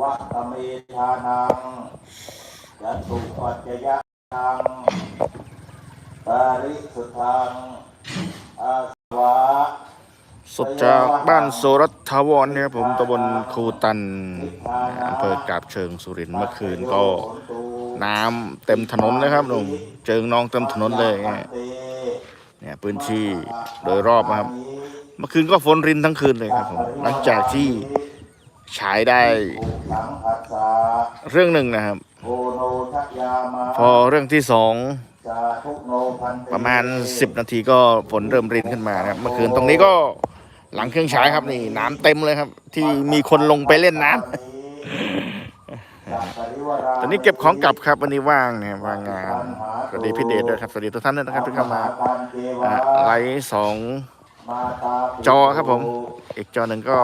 วัตเมธานังจตุปัจจยนังปาริสุทังอาสวะสดจากบ้านโซรัตทาวรเนี่ยครับผมตำบลคูตันอำเภอกาบเชิงสุรินทร์เมื่อคืนก็น้ำเต็มถนนเลยครับหนุ่มเจิงนองเต็มถนนเลยเนี่ยเนี่ยพื้นที่โดยรอบนะครับ เมื่อคืนก็ฝนรินทั้งคืนเลยครับผมหลังจากที่ ฉายได้หลังอัสสาเรื่องหนึ่งนะครับโอโนทักยามาพอเรื่องที่สองจาทุกโนพันเตประมาณ10นาทีก็ฝนเริ่มรินขึ้นมานะครับเมื่อคืนตรงนี้ก็หลังเครื่องฉายครับนี่น้ำเต็มเลยครับ ที่มีคนลงไปเล่นน้ำตอนนี้เก็บของกลับครับวันนี้ว่างเนี่ยว่างงานสวัสดีพี่เดชด้วยครับสวัสดีทุกท่านด้วยนะครับที่เข้ามาอะไลฟ์สอง จอครับผม อีกจอหนึ่งก็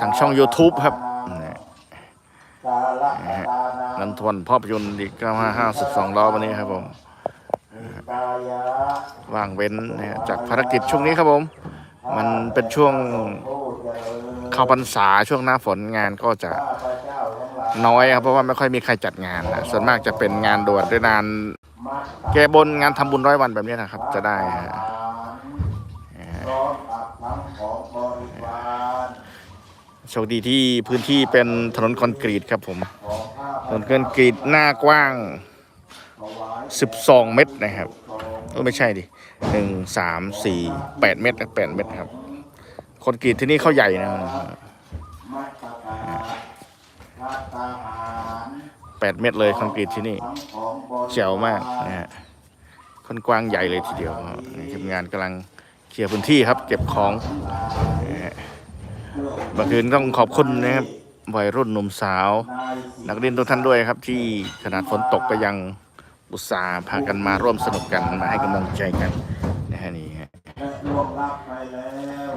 ทางช่อง YouTube ครับเนี่ยนันทวนภาพยนตร์อีกก็มาห้าสิบสองล้อวันนี้ครับผมว่างเว้นเนี่ยจากภารกิจช่วงนี้ครับผม มันเป็นช่วงเข้าพรรษาช่วงหน้าฝนงานก็จะน้อยครับเพราะว่าไม่ค่อยมีใครจัดงานนะส่วนมากจะเป็นงานด่วนหรืองานแก้บนงานทำบุญร้อยวันแบบนี้นะครับ จะได้ฮะโชคดีที่พื้นที่เป็นถนนคอนกรีตครับผม ถนนคอนกรีตหน้ากว้าง 12 เมตรนะครับเออไม่ใช่ดิหนึ่งสามสี่แปดเมตรแปดเมตรครับคอนกรีตที่นี่เขาใหญ่นะครับ แปดเมตรเลยคอนกรีตที่นี่เจ๋วมากนะฮะค่อนกว้างใหญ่เลยทีเดียวทีมงานกำลังเคลียร์พื้นที่ครับ เก็บของนะฮะเมื่อคืนต้องขอบคุณนะครับวัยรุ่นหนุ่มสาว นักเรียนทุกท่านด้วยครับ ที่ขนาดฝนตกก็ยังอุตส่าห์พากันมาร่วมสนุกกันมาให้กำลังใจกันนะฮะนี่ฮะและล่วงลับไปแล้ว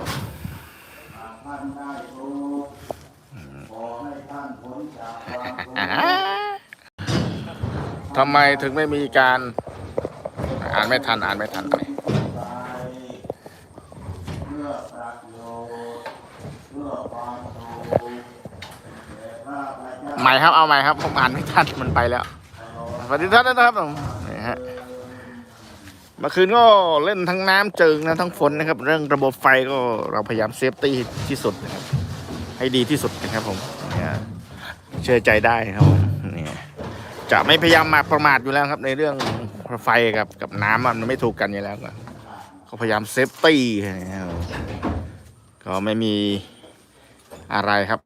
หากท่านได้รู้ขอให้ท่านพ้นจากความทุกข์ ทำไมถึงไม่มีการ อ่านไม่ทัน อ่านไม่ทันใจเพื่อประโยใหม่ครับเอาใหม่ครับผมอ่านไม่ทันมันไปแล้วสวัสดีท่านนะครับผมนี่ฮะเมื่อคืนก็เล่นทั้งน้ำเจิงนะทั้งฝนนะครับ เรื่องระบบไฟก็เราพยายามเซฟตี้ที่สุดนะครับให้ดีที่สุดนะครับผมเชื่อใจได้ครับผม จะไม่พยายามมาประมาทอยู่แล้วครับ ในเรื่องไฟกับกับน้ำมันไม่ถูกกันอยู่แล้วก็เขาพยายามเซฟตี้ก็ไม่มีอะไรครับ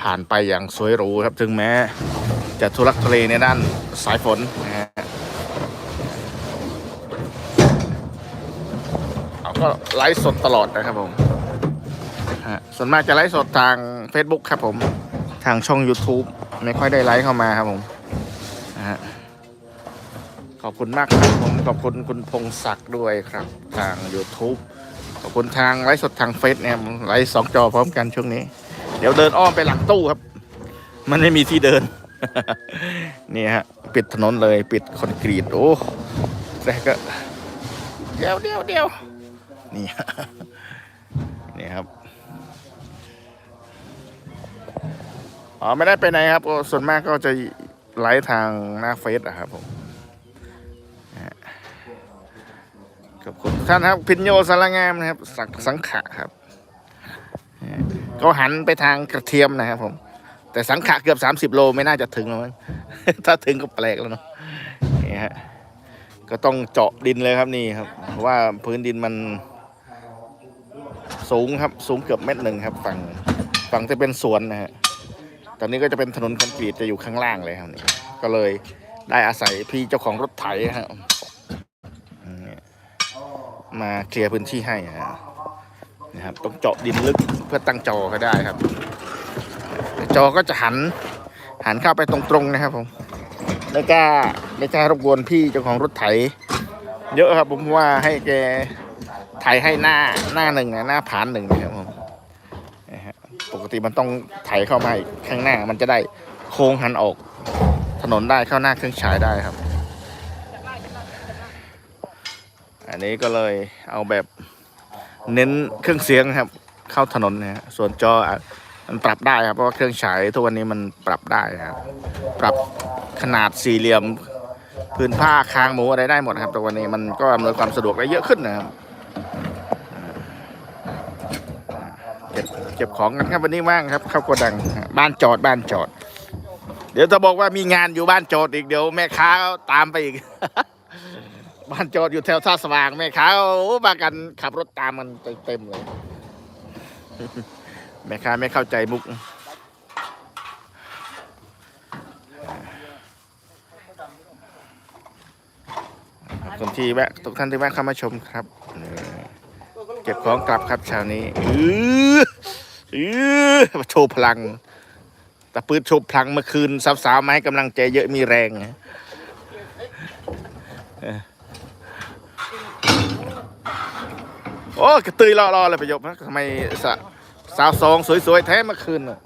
ผ่านไปอย่างสวยหรูครับ ถึงแม้ จะทุลักทุเลในด้านสายฝนนะฮะเราก็ไลฟ์สดตลอดนะครับผมส่วนมากจะไลฟ์สดทาง Facebook ครับผม ทางช่อง YouTube ไม่ค่อยได้ไลฟ์เข้ามาครับผม ขอบคุณมากครับผมขอบคุณคุณพงศักดิ์ด้วยครับ ทาง YouTube ขอบคุณทางไลฟ์สดทางเฟซเนี่ยไลฟ์สองจอพร้อมกันช่วงนี้ เดี๋ยวเดินอ้อมไปหลังตู้ครับ มันไม่มีที่เดิน นี่ฮะ ปิดถนนเลยปิดคอนกรีตโอ้แต่ก็เดี๋ยวเดี๋ยวเดี๋ยวนี่ฮะนี่ครับอ๋อไม่ได้ไปไหนครับส่วนมากก็จะไลฟ์ทางหน้าเฟซอะครับผมนะฮะ ขอบคุณท่านครับ พินโยสารงามนะครับ สังสังขะครับ ก็หันไปทางกระเทียมนะครับผม แต่สังขะเกือบ30โลไม่น่าจะถึงหรอกมั้งถ้าถึงก็แปลกแล้วเนาะนี่ฮะก็ต้องเจาะดินเลยครับนี่ครับ เพราะว่าพื้นดินมัน สูงครับ สูงเกือบเมตรหนึ่งครับ ฝั่งฝั่งที่เป็นสวนนะฮะตอนนี้ก็จะเป็นถนนคอนกรีตจะอยู่ข้างล่างเลยครับนี่ก็เลยได้อาศัยพี่เจ้าของรถไถครับ มาเคลียร์พื้นที่ให้นะครับต้องเจาะดินลึกเพื่อตั้งจอให้ได้ครับ จอก็จะหันหันเข้าไปตรงๆนะครับผมไม่กล้าไม่กล้ารบกวนพี่เจ้าของรถไถ เยอะครับ ผมว่าให้แกไถให้หน้าหน้าหนึ่งนะหน้าผานหนึ่งนะครับผมปกติมันต้องไถเข้ามาอีกข้างหน้ามันจะได้โค้งหันออก ถนนได้เข้าหน้าเครื่องฉายได้ครับ อั นี้ก็เลยเอาแบบเน้นเครื่องเสียงครับ เข้าถนนนะฮะส่วนจอมันปรับได้ครับเพราะว่าเครื่องฉายทุกวันนี้มันปรับได้ครับปรับขนาดสี่เหลี่ยมพื้นผ้าคางหมูอะไรได้หมดครับแต่วันนี้มันก็อำนวยความสะดวกได้เยอะขึ้นนะครับเก็บเก็บของกันครับวันนี้ว่างครับเข้าโกดังบ้านจอดบ้านจอด เดี๋ยวจะบอกว่ามีงานอยู่บ้านจอดอีกเดี๋ยวแม่ค้าตามไปอีก บ้านจอดอยู่แถวท่าสว่างแม่ค้าโอ้มากันขับรถตามมันเต็มเลย แม่ค้าไม่เข้าใจมุกคนที่แวะทุกท่านที่แวะเข้ามาชมครับ เก็บของกลับครับเช้านี้อืออือโชว์พลังต่ปืนโชว์พลังเมื่อคืนสาวๆไม้กำลังใจเยอะมีแรงนะเออ โอ้กระตือรอๆเลยประโยคนะทำไมสะสาวสองสวยๆแท้เมื่อคืนน่ะ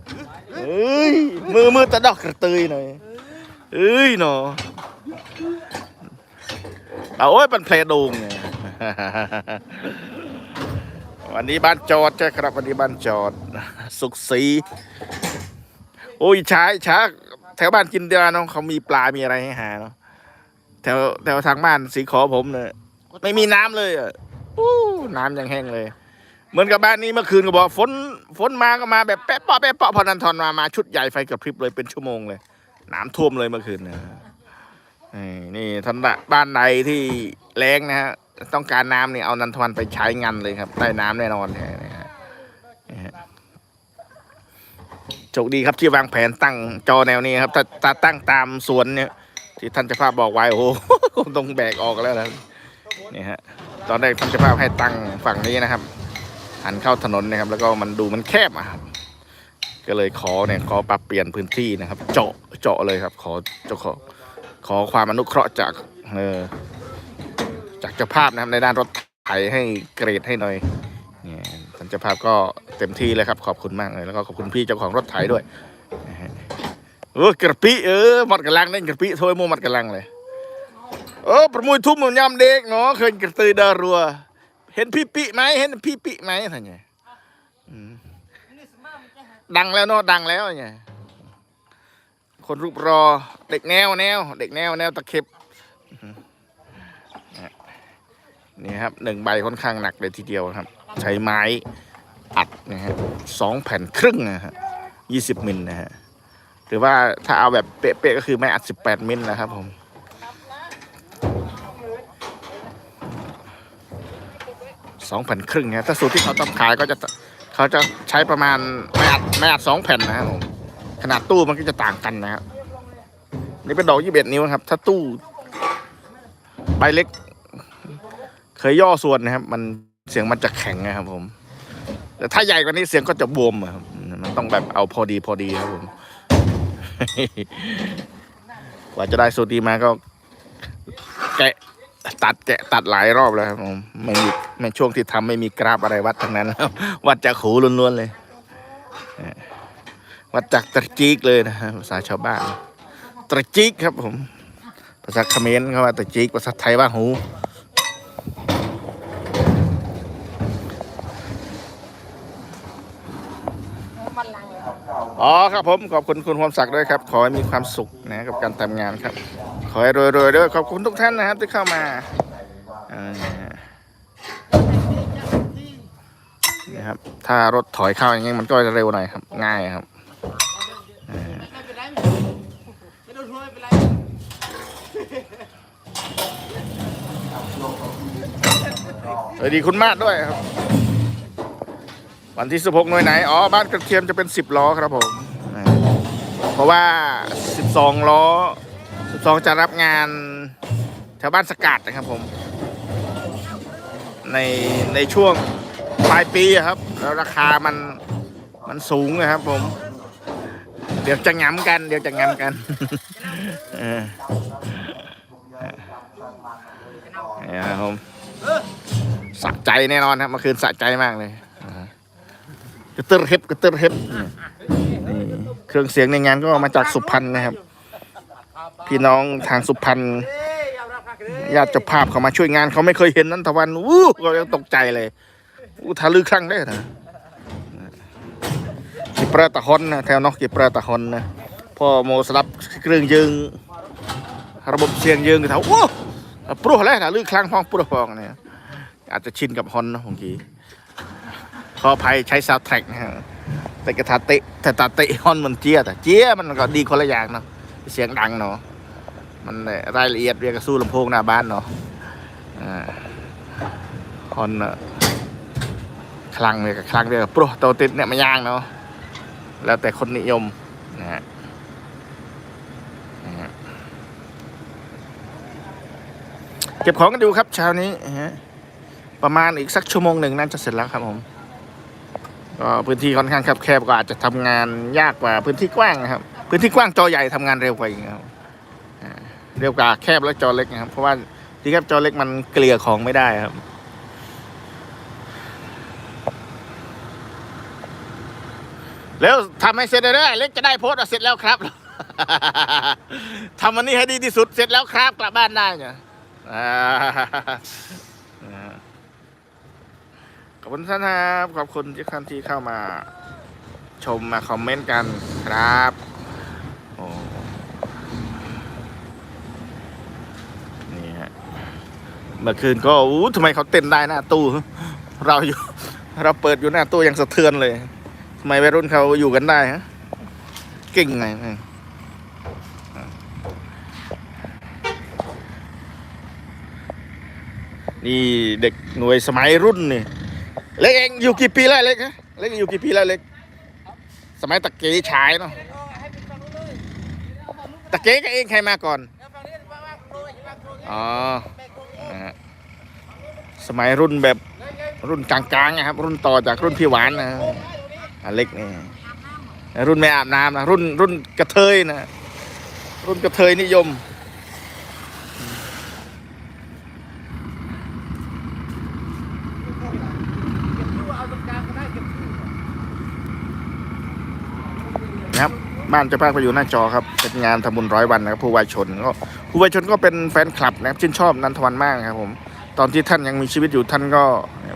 เอ้ยมือมือตะดอกกระตือหน่อยเอ้ยหนอเอาโอ้ยเป็นเพลงดุงวันนี้บ้านจอดใช่ครับวันนี้บ้านจอดสุขศรีโอ้ยช้าช้าแถวบ้านกินเดือนน้องเขามีปลา มีอะไรให้หาเนาะแถวแถวทางบ้านสีขอผมเนี่ยไม่มีน้ำเลยอะ อู้น้ำยังแห้งเลย เหมือนกับบ้านนี้เมื่อคืนก็บอกฝนฝนมาก็มาแบบแป๊ะเปาะแป๊ะเปาะพอนันทอนมามาชุดใหญ่ไฟกระพริบเลยเป็นชั่วโมงเลยน้ำท่วมเลยเมื่อคืนนี่ยนี่ท่านบ้านใดที่แรงนะฮะต้องการน้ำนี่เอานันทวันไปใช้งานเลยครับได้น้ำแน่นอนเนี่ยนะฮะโชคดีครับที่วางแผนตั้งจอแนวนี้ครับถ้าถ้าตั้งตามสวนเนี่ยที่ท่านจะภาพบอกไว้โอ้โหคงต้องแบกออกแล้วนะนี่ฮะ ตอนแรกท่านเจะภาพให้ตั้งฝั่งนี้นะครับหันเข้าถนนนะครับ แล้วก็มันดูมันแคบอะครับก็เลยขอเนี่ยขอปรับเปลี่ยนพื้นที่นะครับ เจาะเจาะเลยครับ ขอเจ้าขอขอความอนุเคราะห์จากเออจากเจ้าภาพนะครับในด้านรถไถให้เกรดให้หน่อยเนี่ยท่านเจ้าภาพก็เต็มที่เลยครับ ขอบคุณมากเลยแล้วก็ขอบคุณพี่เจ้าของรถไถด้วยนะฮะเออกระปิเออหมัดกระลังเล่นกระปิโทยมูหมัดกระลังเลย เออประมุยทุ่มเหมือนยามเด็กเนาะเคยกระตือดารัว เห็นพี่ปิไหมเห็นพี่ปิไหมท่านเนี่ยดังแล้วเนาะดังแล้วเนี่ยคนรูปรอ เด็กแนวแนวเด็กแนวแนวตะเข็บนี่ครับหนึ่งใบค่อนข้างหนักเลยทีเดียวครับ ใช้ไม้อัดนะฮะสองแผ่นครึ่งนะฮะยี่สิบมิลนะฮะหรือว่าถ้าเอาแบบเป๊ะๆก็คือไม้อัดสิบแปดมิลนะครับผม สองแผ่นครึ่งนะถ้าสูตรที่เขาต้องขายก็จะเขาจะใช้ประมาณไม้อัดไม้อัดสองแผ่นนะครับผมขนาดตู้มันก็จะต่างกันนะครับนี่เป็นดอกยี่สิบเอ็ดนิ้วครับ ถ้าตู้ใบเล็ก เคยย่อส่วนนะครับ มันเสียงมันจะแข็งนะครับ ผม แต่ถ้าใหญ่กว่านี้เสียงก็จะบวมอะครับมันต้องแบบเอาพอดีพอดีครับผมกว่าจะได้สูตรดีมาก็แกะ ตัดแกะตัดหลายรอบแล้วครับผมไม่มีไม่ช่วงที่ทำไม่มีกราฟอะไรวัดทั้งนั้นครับวัดจากหูล้วนๆเลยวัดจากตระจิกเลยนะฮะภาษาชาวบ้านตระจิกครับผม ภาษาเขมรเขาว่าตระจิกภาษาไทยว่าหูอ๋อครับผมขอบคุณคุณความศักดิ์ด้วยครับ ขอให้มีความสุขนะกับการทำงานครับ ขอให้รวยๆด้วยขอบคุณทุกท่านนะครับที่เข้ามานี่ครับ ถ้ารถถอยเข้าอย่างงี้มันก็จะเร็วหน่อยครับ ง่ายครับเป็นไรไม่โดนหัวไม่เป็นไรสวัสดีคุณมาดด้วยครับ วันที่16หน่วยไหน อ๋อ บ้านกระเทียมจะเป็น10ล้อครับผม เพราะว่า12ล้อ 12จะรับงานแถวบ้านสกัดนะครับผม ในในช่วงปลายปีครับ แล้วราคามันมันสูงนะครับผม เดี๋ยวจะง้ำกัน เดี๋ยวจะง้ำกันเนี่ยครับผมสะใจแน่นอนครับเมื่อคืนสะใจมากเลยกระตือรือเฮ็บกระตือรือเฮ็บเครื่องเสียงในงานก็มาจากสุพรรณนะครับ พี่น้องทางสุพรรณอยยอมรับครับเลยญาติเจ้าภาพเขามาช่วยงานเขาไม่เคยเห็นนั้นทวันอู้ก็ยังตกใจเลยอู้ทะลึ่งครั้งได้นะจีเปราตะฮอนนะแถวนอกจีเปราตะฮอนนะพอโมสลับเครื่องยึงระบบเสียงยึงก็ถามโอ้ปลุกแล้วนะลือคลังพองปลุกพองเนี่ยอาจจะชินกับฮอนนะบางทีขออภัยใช้ซาวแทร็กนะฮะแต่กระทาเตะแต่ตาเตะฮอนมันเจี๊ยแต่เจี๊ยมันก็ดีคนละอย่างเนาะเสียงดังเนาะ มันรายละเอียดเรียกสู้ลำโพงหน้าบ้านเนาะอ่าฮอนคลังเลยกคลังเดียวกับโปรโตติดเนี่ยไม่ย่างเนาะแล้วแต่คนนิยมนะฮะนะฮะเก็บของกันดูครับเช้านี้ฮะประมาณอีกสักชั่วโมงหนึ่งน่าจะเสร็จแล้วครับผมก็พื้นที่ค่อนข้างแคบๆก็อาจจะทำงานยากกว่าพื้นที่กว้างนะครับ พื้นที่กว้างจอใหญ่ทำงานเร็วกว่าอีกครับ เร็วกว่าแคบแล้วจอเล็กนะครับ เพราะว่าที่แคบจอเล็กมันเกลี่ยของไม่ได้ครับ แล้วทำให้เสร็จเลยเล็กจะได้โพสต์ว่าเสร็จแล้วครับทำวันนี้ให้ดีที่สุดเสร็จแล้วครับกลับบ้านได้เนี่ยขอบคุณท่านครับ ขอบคุณที่ท่านที่เข้ามาชมมาคอมเมนต์กันครับโอ้นี่ฮะเมื่อคืนก็อู้ทำไมเขาเต้นได้หน้าตู้ เราอยู่ เราเปิดอยู่หน้าตู้ยังสะเทือนเลยทำไมวัยรุ่นเขาอยู่กันได้ฮะเก่งไงนี่เด็กหน่วยสมัยรุ่นนี่เล็กเองอยู่กี่ปีแล้วเล็กฮะเล็กอยู่กี่ปีแล้วเล็ก สมัยตะเกีฉายเนาะตะเกีกับเองใครมาก่อนอ๋อ นะฮะสมัยรุ่นแบบรุ่นกลางๆนะครับ รุ่นต่อจากรุ่นพี่หวานนะอเล็กนี่รุ่นไม่อาบน้ำนะรุ่นรุ่นกระเทยนะรุ่นกระเทยนิยมนะครั บ้านเจ้าภาพก็อยู่หน้าจอครับเป็นงานทำบุญร้อยวันนะครับผู้วายชนก็ผู้วายชนก็เป็นแฟนคลับนะครับชื่นชอบนันทวันมากครับผมตอนที่ท่านยังมีชีวิตอยู่ท่านก็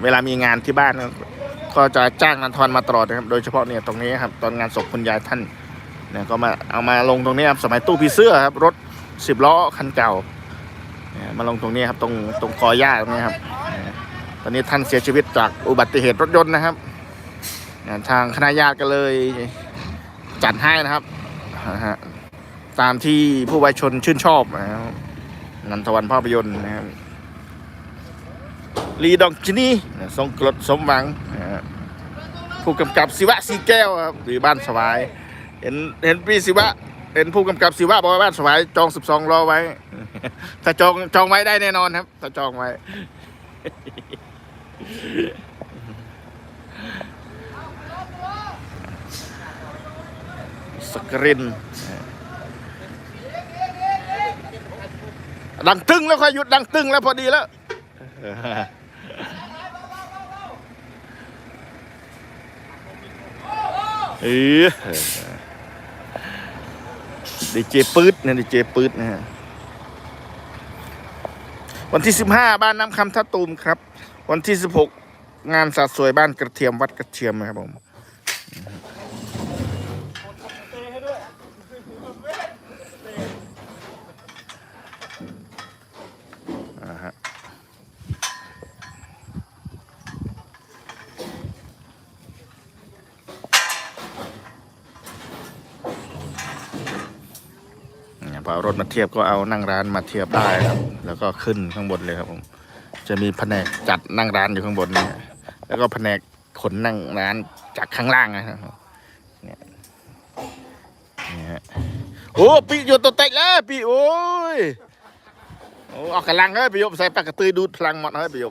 เวลามีงานที่บ้านก็จะจ้างนันทวันมาตลอดนะครับโดยเฉพาะเนี่ยตรงนี้ครับตอนงานศพคุณยายท่านเนี่ยก็มาเอามาลงตรงนี้ครับสมัยตู้พีเสื้อครับรถสิบล้อคันเก่ามาลงตรงนี้ครับตรงตรงกอหญ้าตรงนี้ครับตอนนี้ท่านเสียชีวิตจากอุบัติเหตุรถยนต์นะครับทางคณะญาติก็เลย จัดให้นะครับนะฮะตามที่ผู้วายชนชื่นชอบนะครับนันทวันภาพยนตร์นะครับลีดองจินี่ทรงกรดสมหวังนะฮะผู้กำกับศิวะสีแก้วครับหรือบ้านสวาย เห็นเห็นพี่ศิวะเห็นผู้กำกับศิวะบอกว่าบ้านสวายจองสิบสองรอไว้ ถ้าจองจองไว้ได้แน่นอนครับ ถ้าจองไว้ สกรินดังตึงแล้วค่อยหยุดดังตึงแล้วพอดีแล้วเออดีเจปื๊ดเนี่ยดีเจปื๊ดนะฮะวันที่สิบห้าบ้านน้ำคำท่าตูมครับ วันที่สิบหกงานสัดสวยบ้านกระเทียมวัดกระเทียมนะครับผม เอารถมาเทียบก็เอานั่งร้านมาเทียบได้ครับ แล้วก็ขึ้นข้างบนเลยครับผม จะมีแผนกจัดนั่งร้านอยู่ข้างบนนี่แล้วก็แผนกขนนั่งร้านจากข้างล่างนะครับเนี่ยนี่ฮะโอ้ปีอยู่ตัวเต็กแล้วปีโอ้ยโอ้เอากำลังเฮ้ยประโยใส่ปากกระตือดูดพลังหมดเฮ้ยประโย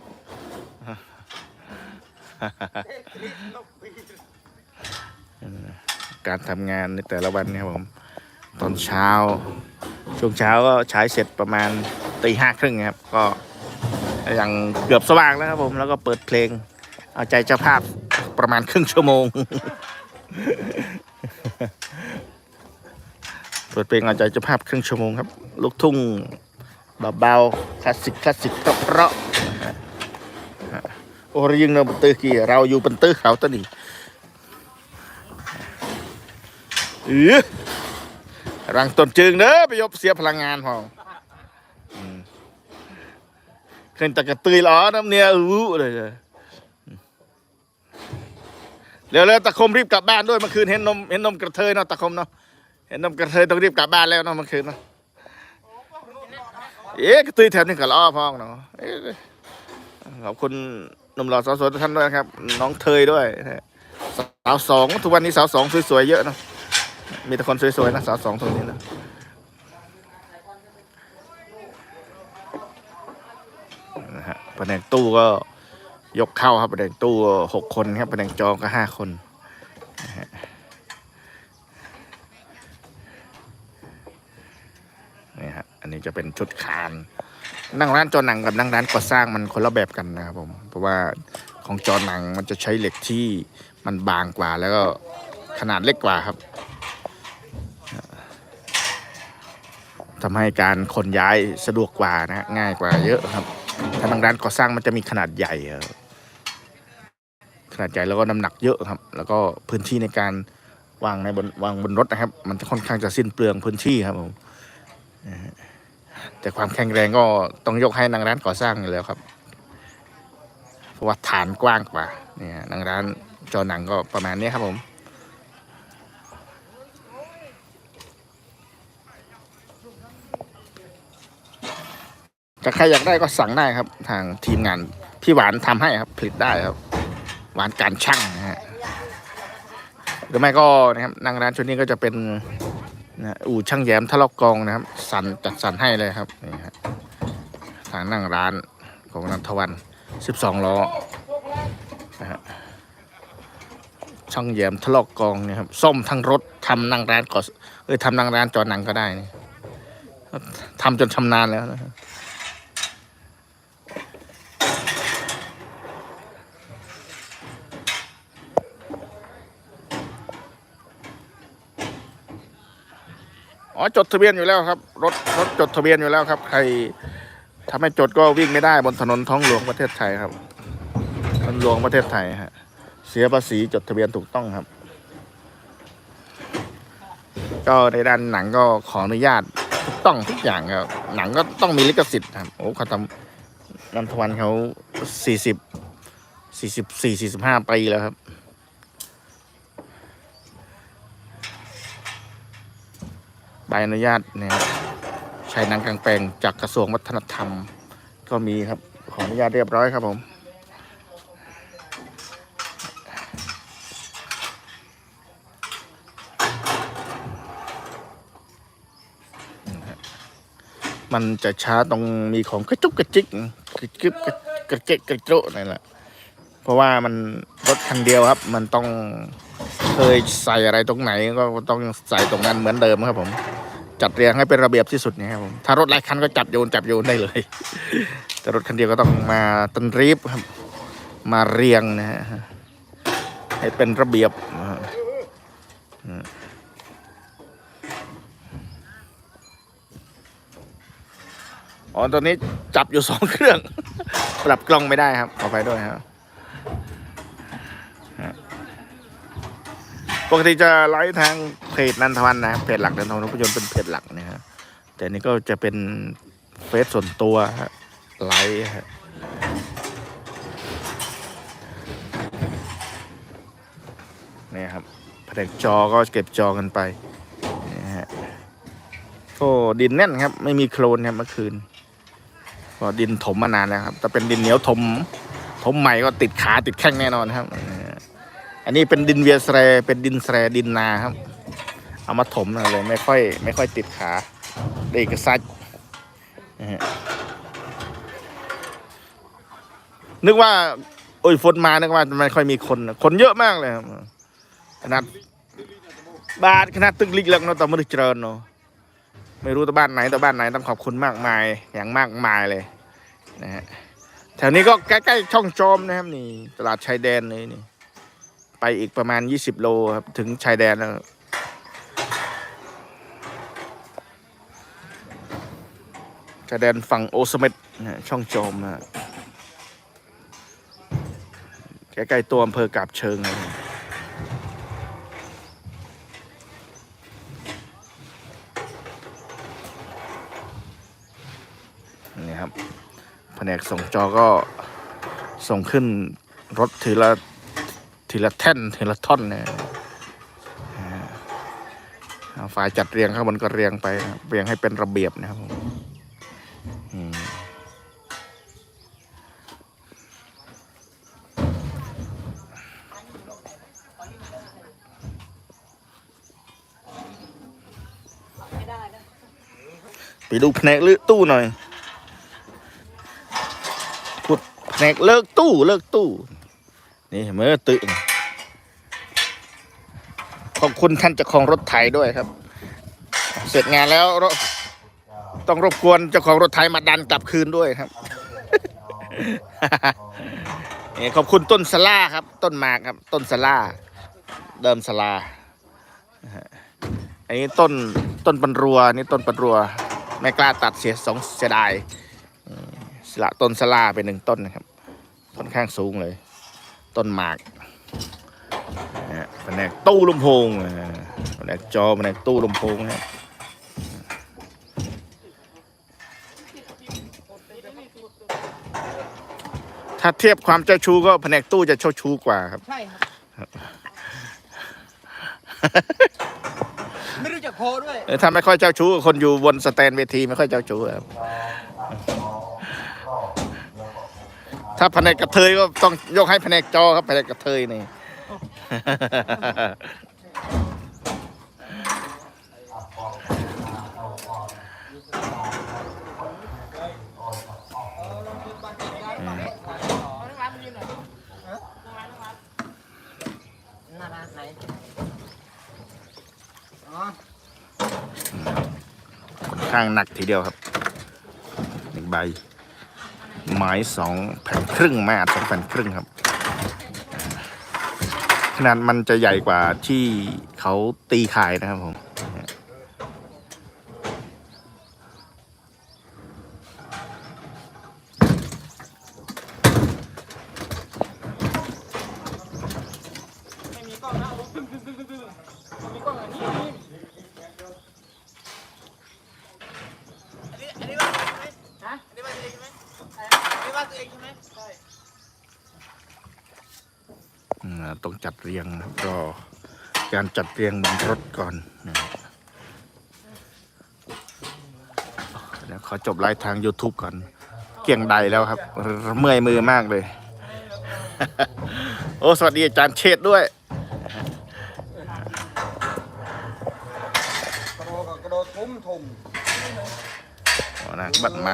การทำงานในแต่ละวันเนี่ยครับผม ตอนเช้า ช่วงเช้าก็ใช้เสร็จประมาณตีห้าครึ่งครับ ก็ยังเกือบสว่างแล้วครับผมแล้วก็เปิดเพลง เอาใจเจ้าภาพประมาณครึ่งชั่วโมง เปิดเพลงเอาใจเจ้าภาพครึ่งชั่วโมงครับ ลูกทุ่งเบาๆคลาสสิกคลาสสิกเพราะโอ้ยยิงเราบนตื้อกี่เราอยู่บนตื้อเขาตัวนี้เออ รังต้นจึงเด้อไปยบเสียพลังงานพอขึ้นตะกระตุยล้อน้ำเนี่ยอู้เลยจ้ะเร็วๆตะคมรีบกลับบ้านด้วยเมื่อคืนเห็นนมเห็นนมกระเทยเนาะตะคมเนาะเห็นนมกระเทยต้องรีบกลับบ้านแล้วเนาะเมื่อคืนเนาะเอ๊ะกระตุยแถวนี้ก็ล้อพองเนาะเอ๊ะขอบคุณหนุ่มหล่อสาวสวยทุกท่านด้วยครับ น้องเทยด้วยสาวสองทุกวันนี้สาวสองสวยๆเยอะเนาะ มีแต่คนสวยๆนะสาวสองตรงนี้นะนะฮะแผนกตู้ก็ยกเข้าครับแผนกตู้หกคนครับแผนกจองก็ห้าคนนะฮะนี่ฮะอันนี้จะเป็นชุดคาน นั่งร้านจอหนังกับนั่งร้านก่อสร้างมันคนละแบบกันนะครับผม เพราะว่าของจอหนังมันจะใช้เหล็กที่มันบางกว่าแล้วก็ขนาดเล็กกว่าครับ ทำให้การขนย้ายสะดวกกว่านะง่ายกว่าเยอะครับ ถ้าทางร้านก่อสร้างมันจะมีขนาดใหญ่ขนาดใหญ่แล้วก็น้ำหนักเยอะครับ แล้วก็พื้นที่ในการวางในบนวางบนรถนะครับ มันจะค่อนข้างจะสิ้นเปลืองพื้นที่ครับผมแต่ความแข็งแรงก็ต้องยกให้นางร้านก่อสร้างอยู่แล้วครับ เพราะว่าฐานกว้างกว่าเนี่ยนางร้านจอหนังก็ประมาณนี้ครับผม ถ้าใครอยากได้ก็สั่งได้ครับ ทางทีมงานพี่หวานทำให้ครับผลิตได้ครับ หวานการช่างนะฮะหรือไม่ก็นะครับนางร้านชุดนี้ก็จะเป็นนะอู่ช่างแย้มทะลาะกองนะครับ สันจัดสรรให้เลยครับนี่ฮะทางนั่งร้านของนันทวันสิบสองล้อนะฮะช่างแย้มทะลาะกองเนี่ยครับซ่อมทั้งรถทำนั่งร้านก็เอ้ยทำนั่งร้านจอหนังก็ได้นี่ทำจนชำนาญแล้วนะ อ๋อจดทะเบียนอยู่แล้วครับ รถรถจดทะเบียนอยู่แล้วครับ ใครถ้าไม่จดก็วิ่งไม่ได้บนถนนท้องหลวงประเทศไทยครับถนนหลวงประเทศไทยฮะเสียภาษีจดทะเบียนถูกต้องครับ ก็ในด้านหนังก็ขออนุญาตถูกต้องทุกอย่างครับ หนังก็ต้องมีลิขสิทธิ์ครับโอ้เขาทำนันทวันเขาสี่สิบสี่สิบสี่สี่สิบห้าปีแล้วครับ ใบอนุญาตนี่ยครับใช้หนังกลางแปลงจากกระทรวงวัฒนธรรม ก็มีครับขออนุญาตเรียบร้อยครับผมมันจะช้าตรงมีของกระจุกกระจิกกระจิกกระกระเจกกระโจะนี่แหละ เพราะว่ามันรถคันเดียวครับ มันต้องเคยใส่อะไรตรงไหนก็ต้องใส่ตรงนั้นเหมือนเดิมครับผม จัดเรียงให้เป็นระเบียบที่สุดนี่ครับผมถ้ารถหลายคันก็จับโยนจับโยนได้เลย แต่รถคันเดียวก็ต้องมาตันรีบครับมาเรียงนะฮะให้เป็นระเบียบอ๋อตอนนี้จับอยู่สองเครื่อง ปรับกล้องไม่ได้ครับขอไปด้วยครับ ปกติจะไลฟ์ทางเพจนันทวันนะครับเพจหลักนันทวันรถยนต์เป็นเพจหลักนะฮะแต่นี่ก็จะเป็นเฟซส่วนตัวฮะไลฟ์ฮะนี่ครับแผนกจอก็เก็บจอกันไปนี่ฮะโอ้ดินแน่นครับ ไม่มีโคลนครับเมื่อคืนก็ดินถมมานานแล้วครับแต่เป็นดินเหนียวถม ถมใหม่ก็ติดขาติดแข้งแน่นอนครับ อันนี้เป็นดินเวียสแรเป็นดินแสรดินนาครับ เอามาถมเลยไม่ค่อย ไม่ค่อยติดขาเด็กซัดนะฮะนึกว่า โอ้ยฝนมานึกว่าไม่ค่อยมีคน คนเยอะมากเลยครับขนาดบาทขนาดตึกลิกแล้วเนาะแต่ไม่ได้เจริญเนาะไม่รู้แต่บ้านไหนแต่บ้านไหนต้องขอบคุณมากมายอย่างมากมายเลยนะฮะแถวนี้ก็ใกล้ๆช่องโจมนะครับนี่ ตลาดชายแดนเลยนี่ ไปอีกประมาณ 20 โลครับ ถึงชายแดนแล้วชายแดนฝั่งโอสเมตช่องโจมนะใกล้ๆตัวอำเภอกาบเชิงเลยนี่ครับแผนกส่งจอก็ส่งขึ้นรถถือละ ทีละแท่นทีละท่อนเนี่ยฝ่ายจัดเรียงข้างบนก็เรียงไปเรียงให้เป็นระเบียบนะครับผมไปดูแผนกเลือกตู้หน่อยพูดแผนกเลิกตู้เลิกตู้ นี่เมื่อตื่นขอบคุณท่านเจ้าของรถไถด้วยครับ เสร็จงานแล้วรต้องรบกวนเจ้าของรถไถมาดันกลับคืนด้วยครับนี่ขอบคุณต้นสลาครับ ต้นหมากครับ ต้นสลาเดิมสลานะอันนี้ต้นต้นปันรัวนี่ต้นปันรัว ไม่กล้าตัดเสียสองเสียดายสละต้นสลาเป็นหนึ่งต้นนะครับค่อนข้างสูงเลย ต้นหมากนะฮะแผนกตู้ลำโพงอ่าแผนกจอแผนกตู้ลำโพงนะครับถ้าเทียบความเจ้าชู้ก็แผนกตู้จะเจ้าชู้กว่าครับ ใช่ครับ ไม่รู้จักโคด้วยเออถ้าไม่ค่อยเจ้าชู้คนอยู่บนสแตนเวทีไม่ค่อยเจ้าชู้ครับ ถ้าแผนกกระเทยก็ต้องยกให้แผนกจอครับแผนกกระเทยนี่น้าร้านไหนอ๋อข้างหนักทีเดียวครับหนึ่งใบ ไม้สองแผ่นครึ่งไม้อัดสองแผ่นครึ่งครับ ขนาดมันจะใหญ่กว่าที่เขาตีขายนะครับผมมีกล้องนะโอ้ตึ้งตึ้งตึ้งตึ้งตึ้งมีกล้องอันนี้อันนี้อันนี้ว่าตัวเองใช่ไหมฮะอันนี้ว่าตัวเองใช่ไหมอันนี้ว่า ตัวเองใช่ไหมใช่อืมต้องจัดเรียงนะครับก็การจัดเรียงบนรถก่อนนะครับเดี๋ยวขอจบไลฟ์ทาง YouTube ก่อน เกี่ยงใดแล้วครับ เมื่อยมือมากเลย โอ้ สวัสดีอาจารย์เชษฐ์ด้วยกระโดดก็กระโดดทุ่มทุ่มอ๋อนะบัตรมา